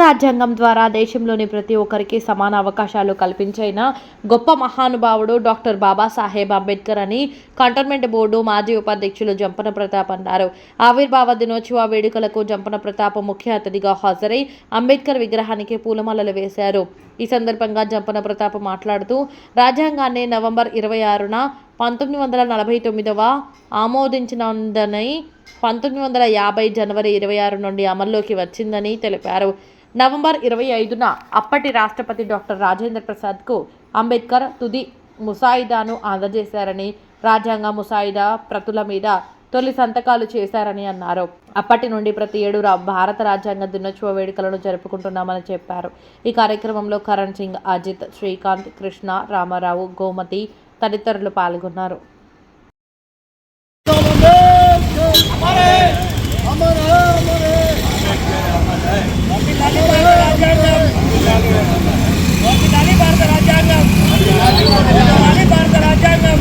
రాజ్యాంగం ద్వారా దేశంలోని ప్రతి ఒక్కరికి సమాన అవకాశాలు కల్పించిన గొప్ప మహానుభావుడు డాక్టర్ బాబాసాహెబ్ అంబేద్కర్ అని కంటోన్మెంట్ బోర్డు మాజీ ఉపాధ్యక్షులు జంపన ప్రతాప్ అన్నారు. ఆవిర్భావ దినోత్సవ వేడుకలకు జంపన ప్రతాప్ ముఖ్య అతిథిగా హాజరై అంబేద్కర్ విగ్రహానికి పూలమాలలు వేశారు. ఈ సందర్భంగా జంపన ప్రతాప్ మాట్లాడుతూ రాజ్యాంగాన్ని నవంబర్ ఇరవై ఆరున పంతొమ్మిది వందల నలభై తొమ్మిదవ ఆమోదించినందని పంతొమ్మిది వందల యాభై జనవరి ఇరవై ఆరు నుండి అమల్లోకి వచ్చిందని తెలిపారు. నవంబర్ ఇరవై ఐదున అప్పటి రాష్ట్రపతి డాక్టర్ రాజేంద్ర ప్రసాద్కు అంబేద్కర్ తుది ముసాయిదాను అందజేశారని రాజ్యాంగ ముసాయిదా ప్రతుల మీద తొలి సంతకాలు చేశారని అన్నారు. అప్పటి నుండి ప్రతి ఏడు రా- భారత రాజ్యాంగ దినోత్సవ వేడుకలను జరుపుకుంటున్నామని చెప్పారు. ఈ కార్యక్రమంలో కరణ్ సింగ్ అజిత్ శ్రీకాంత్ కృష్ణ రామారావు గోమతి తదితరులు పాల్గొన్నారు రాజ్యాంగం